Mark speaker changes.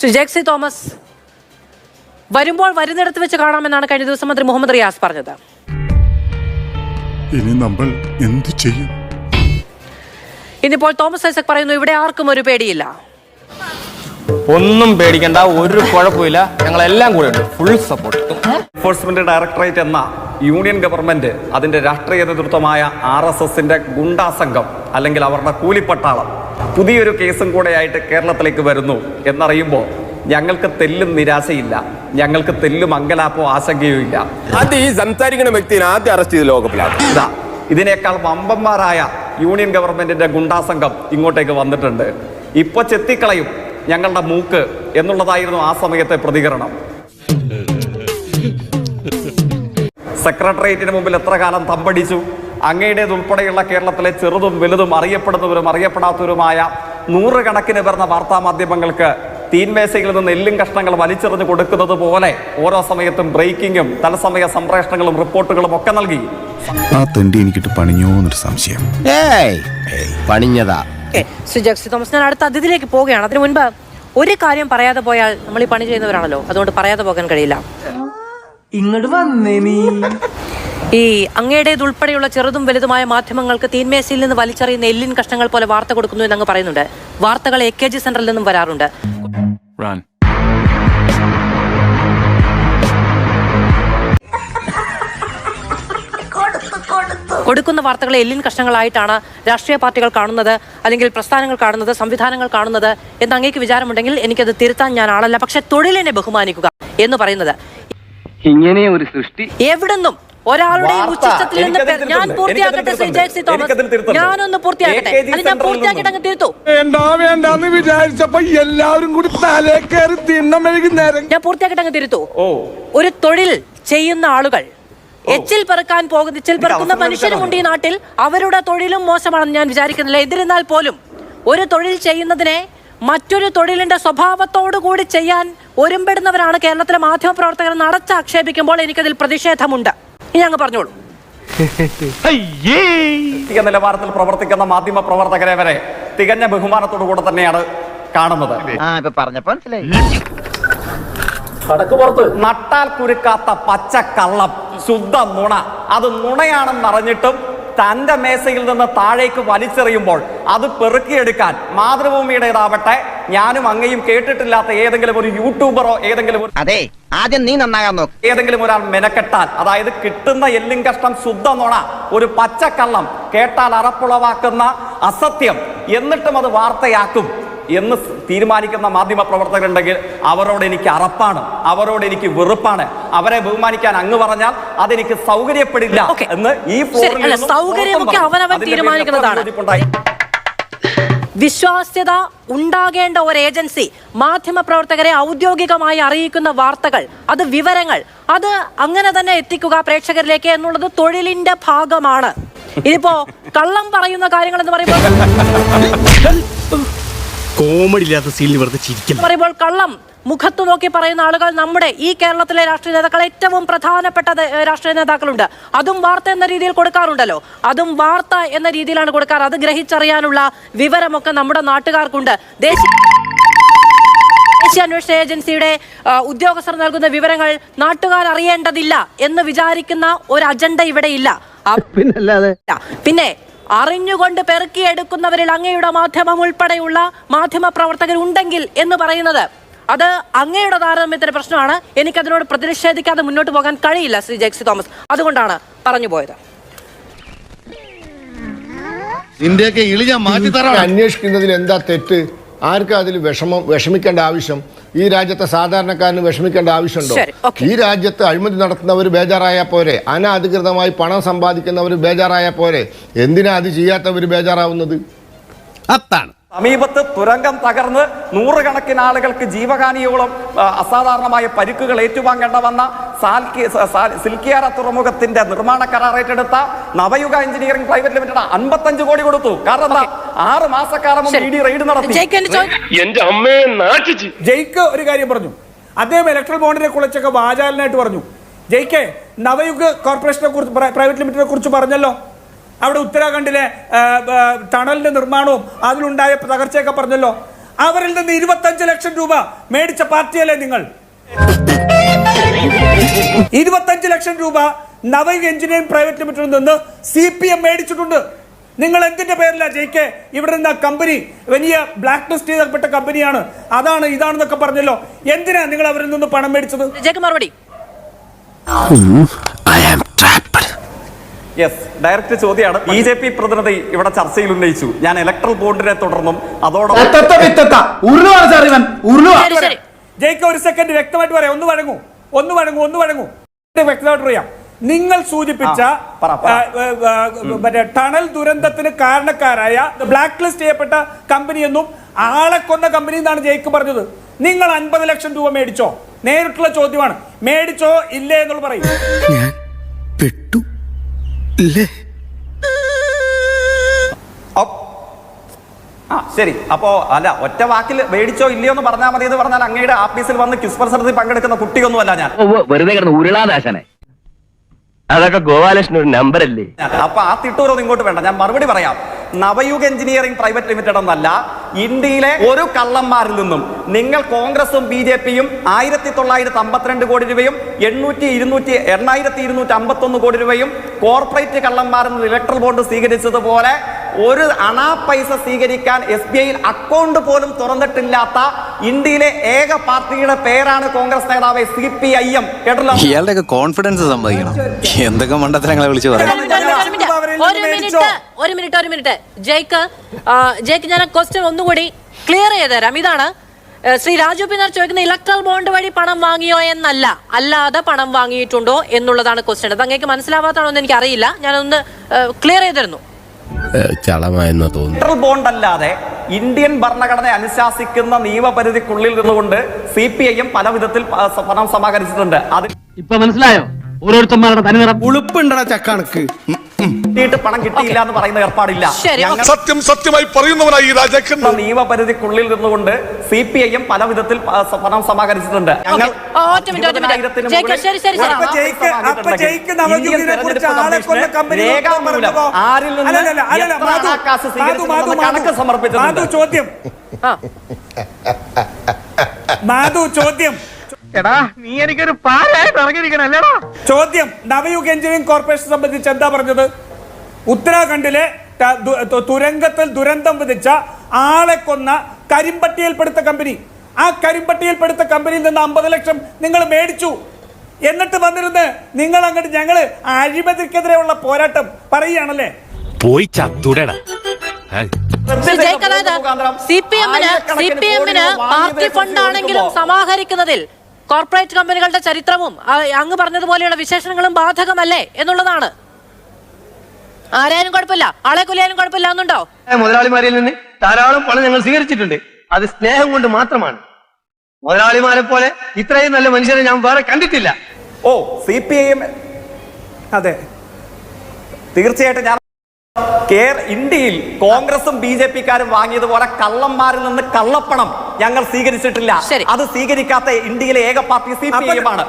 Speaker 1: Shri ജെക്സി Thomas വരുമ്പോൾ വരുന്നിടത്ത് വെച്ച് കാണാമെന്നാണ് കഴിഞ്ഞ ദിവസം മന്ത്രി മുഹമ്മദ് റിയാസ് പറഞ്ഞത്.
Speaker 2: ഇനി നമ്മൾ എന്ത് ചെയ്യും?
Speaker 1: ഇന്നിപ്പോൾ തോമസ് ഐസക് പറയുന്നു ഇവിടെ ആർക്കും ഒരു പേടിയില്ല.
Speaker 3: ഒന്നും പേടിക്കണ്ട ഒരു കുഴപ്പമില്ല. ഞങ്ങളെല്ലാം കൂടെ ഉണ്ട്. ഫുൾ സപ്പോർട്ട്
Speaker 4: എൻഫോഴ്സ്മെന്റ് ഡയറക്ടറേറ്റ് എന്ന യൂണിയൻ ഗവൺമെന്റ് അതിന്റെ രാഷ്ട്രീയ നേതൃത്വമായ ആർ എസ് എസിന്റെ ഗുണ്ടാസംഘം അല്ലെങ്കിൽ അവരുടെ കൂലിപ്പട്ടാളം പുതിയൊരു കേസും കൂടെയായിട്ട് കേരളത്തിലേക്ക് വരുന്നു എന്നറിയുമ്പോൾ ഞങ്ങൾക്ക് തെല്ലും നിരാശയില്ല. ഞങ്ങൾക്ക് തെല്ലും അങ്കലാപ്പോ ആശങ്കയോ ഇല്ല
Speaker 5: അത് ഈ സംസാരിക്കുന്ന വ്യക്തിനെ ആദ്യം അറസ്റ്റ് ചെയ്ത് ലോകപ്പിലാണ്
Speaker 4: ഇതാ ഇതിനേക്കാൾ വമ്പന്മാരായ യൂണിയൻ ഗവൺമെന്റിന്റെ ഗുണ്ടാസംഘം ഇങ്ങോട്ടേക്ക് വന്നിട്ടുണ്ട്. ഇപ്പൊ ചെത്തിക്കളയും ഞങ്ങളുടെ മൂക്ക് എന്നുള്ളതായിരുന്നു ആ സമയത്തെ പ്രതികരണം. സെക്രട്ടേറിയറ്റിന് മുമ്പിൽ എത്ര കാലം തമ്പടിച്ചു? അങ്ങയുടേതുൾപ്പെടെയുള്ള കേരളത്തിലെ ചെറുതും വലുതും അറിയപ്പെടുന്നവരും അറിയപ്പെടാത്തവരുമായ നൂറുകണക്കിന് വരുന്ന വാർത്താ മാധ്യമങ്ങൾക്ക് തീൻമേശയിൽ നിന്ന് എല്ലും കഷ്ണങ്ങൾ വലിച്ചെറിഞ്ഞ് കൊടുക്കുന്നത് പോലെ ഓരോ സമയത്തും ബ്രേക്കിങ്ങും തത്സമയ സംപ്രേഷണങ്ങളും റിപ്പോർട്ടുകളും ഒക്കെ നൽകി.
Speaker 2: ആ തെണ്ടി എനിക്കിട്ട് പണിഞ്ഞോ എന്നൊരു സംശയം.
Speaker 5: ഏയ്. പണിഞ്ഞതാ.
Speaker 1: സുജക്സി ശ്രീ ജെക്സി തോമസ് ഞാൻ അടുത്ത അതിഥിയിലേക്ക് പോവുകയാണ്. അതിനു മുൻപ് ഒരു കാര്യം പറയാതെ പോയാൽ നമ്മൾ ഈ പണി ചെയ്യുന്നവരാണല്ലോ. അതുകൊണ്ട് പറയാതെ പോകാൻ കഴിയില്ല.
Speaker 6: ഇങ്ങോട്ട് വന്നേ നീ.
Speaker 1: ഈ അങ്ങയുടേതുൾപ്പെടെയുള്ള ചെറുതും വലുതുമായ മാധ്യമങ്ങൾക്ക് തീന്മേശയിൽ നിന്ന് വലിച്ചെറിയുന്ന എല്ലിൻ കഷ്ണങ്ങൾ പോലെ വാർത്ത കൊടുക്കുന്നു എന്നങ്ങ് പറയുന്നുണ്ട്. വാർത്തകൾ എ കെ ജി സെന്ററിൽ നിന്നും വരാറുണ്ട്. കൊടുക്കുന്ന വാർത്തകളെ എല്ലിൻ കഷ്ണങ്ങളായിട്ടാണ് രാഷ്ട്രീയ പാർട്ടികൾ കാണുന്നത് അല്ലെങ്കിൽ പ്രസ്ഥാനങ്ങൾ കാണുന്നത് സംവിധാനങ്ങൾ കാണുന്നത് എന്ന് അങ്ങേക്ക് വിചാരമുണ്ടെങ്കിൽ എനിക്കത് തിരുത്താൻ ഞാൻ ആളല്ല. പക്ഷെ തൊഴിലിനെ ബഹുമാനിക്കുക എന്ന് പറയുന്നത്.
Speaker 6: ഇങ്ങനെ ഒരു സൃഷ്ടി.
Speaker 1: എവിടുന്നും ഒരാളുടെയും. നിന്ന് ഞാൻ പൂർത്തിയാക്കട്ടെ ശ്രീ തോമസ്. ഞാനൊന്ന് പൂർത്തിയാക്കട്ടെ. അത് ഞാൻ അങ്ങ് തിരുത്തു.
Speaker 7: വേണ്ട വേണ്ടെന്ന് വിചാരിച്ചപ്പോ എല്ലാവരും കൂടി നേരം
Speaker 1: ഞാൻ അങ്ങ് തിരുത്തു. ഒരു തൊഴിൽ ചെയ്യുന്ന ആളുകൾ എച്ചിൽ പെറുക്കാൻ പോകുന്ന എച്ചിൽ പെറുക്കുന്ന മനുഷ്യരുമുണ്ട് ഈ നാട്ടിൽ. അവരുടെ തൊഴിലും മോശമാണെന്ന് ഞാൻ വിചാരിക്കുന്നില്ല. എന്നിരുന്നാൽ പോലും ഒരു തൊഴിൽ ചെയ്യുന്നതിനെ മറ്റൊരു തൊഴിലിന്റെ സ്വഭാവത്തോടു കൂടി ചെയ്യാൻ ഒരുമ്പെടുന്നവരാണ് കേരളത്തിലെ മാധ്യമ പ്രവർത്തകർ നടച്ചാക്ഷേപിക്കുമ്പോൾ എനിക്കതിൽ പ്രതിഷേധമുണ്ട്. ഇനി അങ്ങ് പറഞ്ഞോളൂ.
Speaker 4: നിലവാരത്തിൽ പ്രവർത്തിക്കുന്ന മാധ്യമ പ്രവർത്തകരെ വരെ തികഞ്ഞ ബഹുമാനത്തോടു കൂടെ തന്നെയാണ് കാണുന്നത്.
Speaker 6: ആ ഇപ്പൊ പറഞ്ഞപ്പോ മനസ്സിലായി.
Speaker 4: നട്ടാൽ കുരുക്കാത്ത പച്ച കള്ളം ശുദ്ധ നുണ അത് നുണയാണെന്നറിഞ്ഞിട്ടും തന്റെ മേശയിൽ നിന്ന് താഴേക്ക് വലിച്ചെറിയുമ്പോൾ അത് പെറുക്കിയെടുക്കാൻ മാതൃഭൂമിയുടേതാവട്ടെ ഞാനും അങ്ങയും കേട്ടിട്ടില്ലാത്ത ഏതെങ്കിലും ഒരു യൂട്യൂബറോ ഏതെങ്കിലും ഒരു
Speaker 6: അതെ ആദ്യം നീ നന്നാകാൻ നോക്ക്.
Speaker 4: ഏതെങ്കിലും ഒരാൾ മെനക്കെട്ടാൽ അതായത് കിട്ടുന്ന എല്ലും കഷ്ടം ശുദ്ധ നുണ ഒരു പച്ചക്കള്ളം കേട്ടാൽ അറപ്പുളവാക്കുന്ന അസത്യം എന്നിട്ടും അത് വാർത്തയാക്കും എന്ന് തീരുമാനിക്കുന്ന മാധ്യമ പ്രവർത്തകരുണ്ടെങ്കിൽ അവരോട് എനിക്ക് അറപ്പാണ് അവരോട് എനിക്ക് വെറുപ്പാണ്. അവരെ ബഹുമാനിക്കാൻ അങ്ങ് പറഞ്ഞാൽ അതെനിക്ക് സൗകര്യപ്പെടില്ല എന്ന് ഈ
Speaker 1: സൗകര്യമൊക്കെ അവനവൻ തീരുമാനിക്കുന്നതാണ്. വിശ്വാസ്യത ഉണ്ടാകേണ്ട ഒരു ഏജൻസി മാധ്യമ പ്രവർത്തകരെ ഔദ്യോഗികമായി അറിയിക്കുന്ന വാർത്തകൾ അത് വിവരങ്ങൾ അത് അങ്ങനെ തന്നെ എത്തിക്കുക പ്രേക്ഷകരിലേക്ക് എന്നുള്ളത് തൊഴിലിന്റെ ഭാഗമാണ്. ഇതിപ്പോ കള്ളം പറയുന്ന കാര്യങ്ങൾ എന്ന് പറയുമ്പോൾ
Speaker 8: കോമഡി ഇല്ലാത്ത സീനിൽ വെറുതെ
Speaker 1: ചിരിക്കുന്നു. പറയുമ്പോൾ കള്ളം മുഖത്ത് നോക്കി പറയുന്ന ആളുകൾ നമ്മുടെ ഈ കേരളത്തിലെ രാഷ്ട്രീയ നേതാക്കൾ ഏറ്റവും പ്രധാനപ്പെട്ട രാഷ്ട്രീയ നേതാക്കളുണ്ട്. അതും വാർത്ത എന്ന രീതിയിൽ കൊടുക്കാറുണ്ടല്ലോ. അതും വാർത്ത എന്ന രീതിയിലാണ് കൊടുക്കാറ്. അത് ഗ്രഹിച്ചറിയാനുള്ള വിവരമൊക്കെ നമ്മുടെ നാട്ടുകാർക്കുണ്ട്. ദേശീയ ദേശീയ അന്വേഷണ ഏജൻസിയുടെ ഉദ്യോഗസ്ഥർ നൽകുന്ന വിവരങ്ങൾ നാട്ടുകാർ അറിയേണ്ടതില്ല എന്ന് വിചാരിക്കുന്ന ഒരു അജണ്ട ഇവിടെ ഇല്ല. പിന്നെ അറിഞ്ഞുകൊണ്ട് പെറുക്കിയെടുക്കുന്നവരിൽ അങ്ങയുടെ മാധ്യമം ഉൾപ്പെടെയുള്ള മാധ്യമ പ്രവർത്തകർ ഉണ്ടെങ്കിൽ എന്ന് പറയുന്നത് അത് അങ്ങയുടെ താരതമ്യത്തിന്റെ പ്രശ്നമാണ്. എനിക്ക് അതിനോട് പ്രതിഷേധിക്കാതെ മുന്നോട്ട് പോകാൻ കഴിയില്ല ശ്രീ ജെക്സി തോമസ്. അതുകൊണ്ടാണ് പറഞ്ഞു പോയത്
Speaker 9: ഇളി ഞാൻ
Speaker 7: അന്വേഷിക്കുന്നതിൽ എന്താ തെറ്റ്? ആർക്കും അതിൽ വിഷമം വിഷമിക്കേണ്ട ആവശ്യം? ഈ രാജ്യത്തെ സാധാരണക്കാരന് വിഷമിക്കേണ്ട ആവശ്യമുണ്ടോ? ഈ രാജ്യത്ത് അഴിമതി നടത്തുന്നവർ ബേജാറായ പോരെ. അനധികൃതമായി പണം സമ്പാദിക്കുന്നവർ ബേജാറായ പോരെ. എന്തിനാ അത് ചെയ്യാത്തവർ ബേജാറാവുന്നത്?
Speaker 8: അത്താണ്
Speaker 4: സമീപത്ത് തുരങ്കം തകർന്ന് നൂറുകണക്കിന് ആളുകൾക്ക് ജീവഹാനിയോളം അസാധാരണമായ പരിക്കുകൾ ഏറ്റുവാങ്ങേണ്ട വന്ന സാൽക്കി സിൽക്കിയാര തുറമുഖത്തിന്റെ നിർമ്മാണ കരാർ ഏറ്റെടുത്ത നവയുഗ എഞ്ചിനീയറിംഗ് പ്രൈവറ്റ് ലിമിറ്റഡ് അൻപത്തഞ്ച് കോടി കൊടുത്തു. കാരണം ആറ് മാസക്കാലം
Speaker 1: ശരി.
Speaker 4: ഇ ഡി റെയ്ഡ് നടത്തി.
Speaker 1: ജയിക്ക് എന്റെ ചോദ്യം.
Speaker 5: എന്റെ അമ്മയെ
Speaker 7: ജയ്ക്ക് ഒരു കാര്യം പറഞ്ഞു. അദ്ദേഹം ഇലക്ട്രൽ ബോണ്ടിനെ കുറിച്ചൊക്കെ വാചാലനായിട്ട് പറഞ്ഞു. ജയ്ക്ക് നവയുഗ കോർപ്പറേഷനെ കുറിച്ച് പ്രൈവറ്റ് ലിമിറ്റഡിനെ കുറിച്ച് പറഞ്ഞല്ലോ. അവിടെ ഉത്തരാഖണ്ഡിലെ ടണലിന്റെ നിർമ്മാണവും അതിലുണ്ടായ തകർച്ചയൊക്കെ പറഞ്ഞല്ലോ. അവരിൽ നിന്ന് ഇരുപത്തഞ്ച് ലക്ഷം രൂപ മേടിച്ച പാർട്ടിയല്ലേ നിങ്ങൾ? ഇരുപത്തഞ്ച് ലക്ഷം രൂപ നവയുഗ് എഞ്ചിനീയറിംഗ് പ്രൈവറ്റ് ലിമിറ്റഡിൽ നിന്ന് സി പി എം മേടിച്ചിട്ടുണ്ട്. നിങ്ങൾ എന്തിന്റെ പേരില ജയിക്കെ? ഇവിടെ നിന്ന് കമ്പനി വലിയ ബ്ലാക്ക് ലിസ്റ്റ് ചെയ്തപ്പെട്ട കമ്പനിയാണ്. അതാണ് ഇതാണെന്നൊക്കെ പറഞ്ഞല്ലോ. എന്തിനാ നിങ്ങൾ അവരിൽ നിന്ന് പണം മേടിച്ചത്?
Speaker 4: യെസ് ഡയറക്റ്റ് ചോദ്യമാണ്. ബി ജെ പി പ്രതിനിധി ഇവിടെ ചർച്ചയിൽ ഉന്നയിച്ചു. ഞാൻ ഇലക്ട്രൽ ബോർഡിനെ തുടർന്നും അതോടൊപ്പം
Speaker 7: ജയിക്ക ഒരു സെക്കൻഡ് വ്യക്തമായിട്ട് പറയാം. ഒന്ന് വഴങ്ങൂ. ഒന്ന് വഴങ്ങൂ ഒന്ന് വഴങ്ങൂ. വ്യക്തമായിട്ട് പറയാം. നിങ്ങൾ സൂചിപ്പിച്ച മറ്റേ ടണൽ ദുരന്തത്തിന് കാരണക്കാരായ ബ്ലാക്ക് ലിസ്റ്റ് ചെയ്യപ്പെട്ട കമ്പനി എന്നും ആളെ കൊന്ന കമ്പനി എന്നാണ് ജയിക്ക് പറഞ്ഞത്. നിങ്ങൾ അൻപത് ലക്ഷം രൂപ മേടിച്ചോ? നേരിട്ടുള്ള ചോദ്യമാണ്. മേടിച്ചോ ഇല്ലേ എന്നുള്ള പറയും.
Speaker 4: ആ ശരി. അപ്പോ അല്ല ഒറ്റ വാക്കിൽ മേടിച്ചോ ഇല്ലയോ എന്ന് പറഞ്ഞാൽ മതി എന്ന് പറഞ്ഞാൽ അങ്ങയുടെ ആഫീസിൽ വന്ന് ക്വിസ് മത്സരത്തിൽ പങ്കെടുക്കുന്ന കുട്ടിയൊന്നുമല്ല ഞാൻ.
Speaker 6: വെറുതെ കിടന്ന് ഉരുളാദാശനെ അതൊക്കെ ഗോപാലകൃഷ്ണൻ ഒരു നമ്പർ അല്ലേ.
Speaker 4: അപ്പൊ ആ തിട്ടൂരൊന്നും ഇങ്ങോട്ട് വേണ്ട. ഞാൻ മറുപടി പറയാം. നവയുഗ് എഞ്ചിനീയറിംഗ് പ്രൈവറ്റ് ലിമിറ്റഡ് എന്നല്ല ഇന്ത്യയിലെ ഒരു കള്ളന്മാരിൽ നിന്നും. നിങ്ങൾ കോൺഗ്രസും ബി ജെ പിയും ആയിരത്തി തൊള്ളായിരത്തി അമ്പത്തിരണ്ട് കോടി രൂപയും എണ്ണൂറ്റി ഇരുന്നൂറ്റി എണ്ണായിരത്തി ഇരുന്നൂറ്റി അമ്പത്തൊന്ന് കോടി രൂപയും കോർപ്പറേറ്റ് കള്ളന്മാരിൽ നിന്ന് ഇലക്ട്രൽ ബോണ്ട് സ്വീകരിച്ചതുപോലെ ഒരു അണാ പൈസ സ്വീകരിക്കാൻ എസ് ബി ഐയിൽ അക്കൗണ്ട് പോലും തുറന്നിട്ടില്ലാത്ത ഇന്ത്യയിലെ ഏക പാർട്ടിയുടെ പേരാണ് കോൺഗ്രസ് നേതാവ് സി പി ഐ എം. കേട്ടല്ലോ?
Speaker 10: കോൺഫിഡൻസ് സമ്മതിക്കണം എന്തൊക്കെ മണ്ഡലങ്ങളെ വിളിച്ചു പറയാം
Speaker 1: ഒരു മിനിറ്റ്, ഒരു മിനിറ്റ് ഒരു മിനിറ്റ്. ജയ്ക്ക് ജയ്ക്ക് ഞാൻ ക്വസ്റ്റ്യൻ ഒന്നുകൂടി ക്ലിയർ ചെയ്ത് തരാം. ഇതാണ് ശ്രീ രാജു പിന്നർ ചോദിക്കുന്ന ഇലക്ട്രൽ ബോണ്ട് വഴി പണം വാങ്ങിയോ എന്നല്ല. അല്ലാതെ പണം വാങ്ങിയിട്ടുണ്ടോ എന്നുള്ളതാണ് ക്വസ്റ്റ്യൻ അത് അങ്ങേക്ക് മനസ്സിലാവാത്തതാണോ എന്ന് എനിക്ക് അറിയില്ല ഞാനൊന്ന് ക്ലിയർ ചെയ്തിരുന്നു
Speaker 5: ചളമായെന്ന് തോന്നുന്നു.
Speaker 4: ബോണ്ട് അല്ലാതെ ഇന്ത്യൻ ഭരണഘടന അനുശാസിക്കുന്ന നിയമപരിധിക്കുള്ളിൽ നിന്നുകൊണ്ട് സി പി ഐ എം പല വിധത്തിൽ പണം സമാഹരിച്ചിട്ടുണ്ട്. അത്
Speaker 6: ഇപ്പൊ മനസ്സിലായോ? ഓരോരുത്തന്മാരുടെ തനിനിറം.
Speaker 8: ഉളുപ്പുണ്ടടാ ചക്കണക്ക്.
Speaker 4: കിട്ടിയിട്ട് പണം കിട്ടിയില്ല എന്ന് പറയുന്ന ഏർപ്പാടില്ല.
Speaker 9: സത്യം സത്യമായി പറയുന്നവനായി രാജാക്കൻ
Speaker 4: നിയമപരിധിക്കുള്ളിൽ നിന്നുകൊണ്ട് സി പി ഐ എം പല വിധത്തിൽ പണം സമാഹരിച്ചിട്ടുണ്ട് ഞങ്ങൾ ആരിൽ നിന്ന് കണക്ക് സമർപ്പിച്ചിട്ടുണ്ട്.
Speaker 6: എടാ നീ എനിക്കൊരു പാലായിട്ട്
Speaker 7: ചോദ്യം. നവയുഗ് എഞ്ചിനീയറിംഗ് കോർപ്പറേഷൻ സംബന്ധിച്ച് എന്താ പറഞ്ഞത്? ഉത്തരാഖണ്ഡിലെ തുരങ്കത്തിൽ ദുരന്തം വിധിച്ച ആളെ കൊന്ന കരിമ്പട്ടിയിൽപ്പെടുത്ത കമ്പനി. ആ കരിമ്പട്ടിയിൽപ്പെടുത്ത കമ്പനിയിൽ നിന്ന് അമ്പത് ലക്ഷം നിങ്ങൾ മേടിച്ചു. എന്നിട്ട് വന്നിരുന്ന് നിങ്ങൾ അങ്ങോട്ട് ഞങ്ങൾ അഴിമതിക്കെതിരെയുള്ള പോരാട്ടം പറയുകയാണല്ലേ?
Speaker 8: പോയി ചത്തുടടാ.
Speaker 1: ശ്രീ ജയ്ക്ക് സി പി എമ്മിന് സി പി എമ്മിന് പാർട്ടി ഫണ്ട് ആണെങ്കിലും സമാഹരിക്കുന്നതിൽ കോർപ്പറേറ്റ് കമ്പനികളുടെ ചരിത്രവും അങ്ങ് പറഞ്ഞതുപോലെയുള്ള വിശേഷണങ്ങളും ബാധകമല്ലേ എന്നുള്ളതാണ്. ആരായാലും കുഴപ്പമില്ല. ആളെ കൊല്ലാനും കുഴപ്പമില്ല എന്നുണ്ടോ?
Speaker 6: മുതലാളിമാരിൽ നിന്ന് ധാരാളം പണം ഞങ്ങൾ സ്വീകരിച്ചിട്ടുണ്ട്. അത് സ്നേഹം കൊണ്ട് മാത്രമാണ്. മുതലാളിമാരെ പോലെ ഇത്രയും നല്ല മനുഷ്യരെ ഞാൻ വേറെ കണ്ടിട്ടില്ല.
Speaker 4: ഓ സി പി ഐ എം
Speaker 7: അതെ.
Speaker 4: തീർച്ചയായിട്ടും ഞാൻ കേർ ഇന്ത്യയിൽ കോൺഗ്രസും ബി ജെ പിക്കാരും വാങ്ങിയതുപോലെ കള്ളന്മാരിൽ നിന്ന് കള്ളപ്പണം ഞങ്ങൾ സ്വീകരിച്ചിട്ടില്ല. അത് സ്വീകരിക്കാത്ത ഇന്ത്യയിലെ ഏക party C P I M ആണ്.